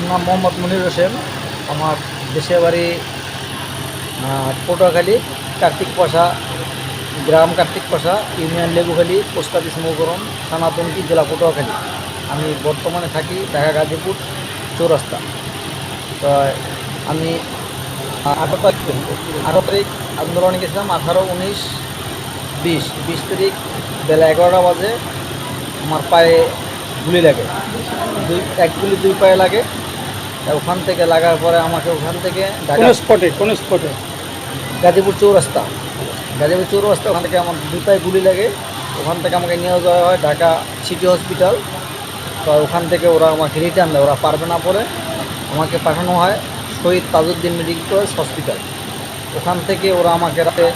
আমার নাম মোহাম্মদ মনির হোসেন। আমার দেশের বাড়ি পটুয়াখালী কার্তিক পাশা গ্রাম Kartik Pasha union Lebukhali, post office Tomki জেলা পটুয়াখালী। আমি বর্তমানে থাকি ঢাকা গাজীপুর চৌরাস্তা। তো আমি আঠারো তারিখ আঠারো তারিখ আন্দোলনে গেছিলাম আঠারো উনিশ বিশ। বিশ তারিখ বেলা এগারোটা বাজে, আমার পায়ে গুলি লাগে। দুই, এক গুলি দুই পায়ে লাগে। ওখান থেকে লাগার পরে আমাকে ওখান থেকে কোন স্পটে কোন স্পটে গাজীপুর চৌরাস্তা। গাজীপুর চৌরাস্তা ওখান থেকে আমার দুই পায়ে গুলি লাগে। ওখান থেকে আমাকে নিয়ে যাওয়া হয় ঢাকা সিটি হসপিটাল তো ওখান থেকে ওরা আমাকে রিটার্ন দেয় ওরা পারবে না পরে আমাকে পাঠানো হয় Shahid Tajuddin medical college hospital ওখান থেকে ওরা আমাকে রাতে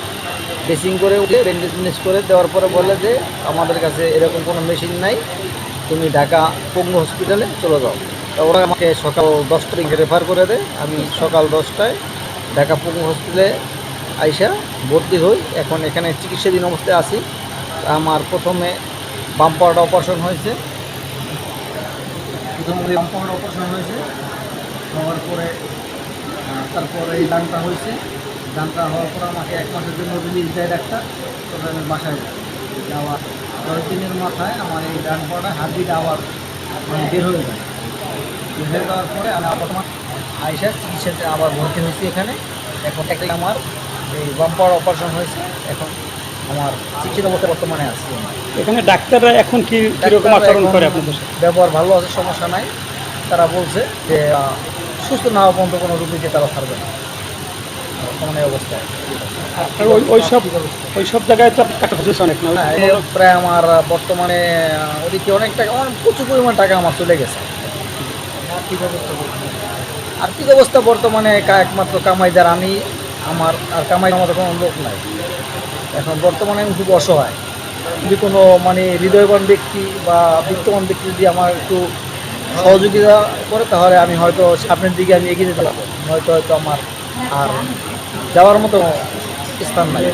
ড্রেসিং করে উঠে ব্যান্ডেজ ম্যান্ডেজ করে দেওয়ার পরে বলে যে আমাদের কাছে এরকম কোনো মেশিন নাই। তুমি ঢাকা পঙ্গু হসপিটালে চলে যাও। ওরা আমাকে সকাল দশটা থেকে রেফার করে দেয়। আমি সকাল দশটায় ঢাকা পঙ্গু হসপিটালে আইসা ভর্তি হই। এখন এখানে চিকিৎসাধীন অবস্থায় আছি। আমার প্রথমে বাম পাওয়াটা অপারেশন হয়েছে। প্রথম বাম পাওয়াটা অপারেশন হয়েছে। হওয়ার পরে তারপরে এই ডানটা হয়েছে। ডানটা হওয়ার পর আমাকে এক মাসের জন্য রিলিজ দেয় ডাক্তার। তবে আমি বাসায় যাওয়ার দশ দিনের মাথায় আমার এই ডান পাওয়াটা হাড্ডিটা আবার মানে বের হয়ে যায়। হয়ে যাওয়ার পরে আমি তোমার আইসা চিকিৎসাতে আবার ভর্তি হয়েছি এখানে। এখন একটা আমার এই বাম পাওয়ার অপারেশন হয়েছে। এখন আমার চিকিৎসা অবস্থা বর্তমানে আছে। এখানে ডাক্তাররা এখন কি ডাক্তাররা আচরণ করে আপনাদের? ব্যবহার ভালো আছে সমস্যা নাই। তারা বলছে যে সুস্থ না হওয়া পর্যন্ত কোনো রুগীকে তারা ছাড়বে না। বর্তমানে অবস্থায়। আর ওই ওই সব ওই সব জায়গায় তো টাকা খরচ অনেক না? হ্যাঁ, প্রায় আমার বর্তমানে ওদিকে অনেক টাকা অনেক প্রচুর পরিমাণ টাকা আমার চলে গেছে। আর্থিক অবস্থা বর্তমানে একমাত্র কামাইদার আমি, আমার আর কামাই আমাদের কোনো লোক নাই। এখন বর্তমানে আমি খুব অসহায়। যদি কোনো মানে হৃদয়বান ব্যক্তি বা বিত্তবান ব্যক্তি যদি আমার একটু সহযোগিতা করে, তাহলে আমি হয়তো সামনের দিকে আমি এগিয়ে যেতে পারব। হয়তো হয়তো আমার আর যাওয়ার মতো স্থান নাই।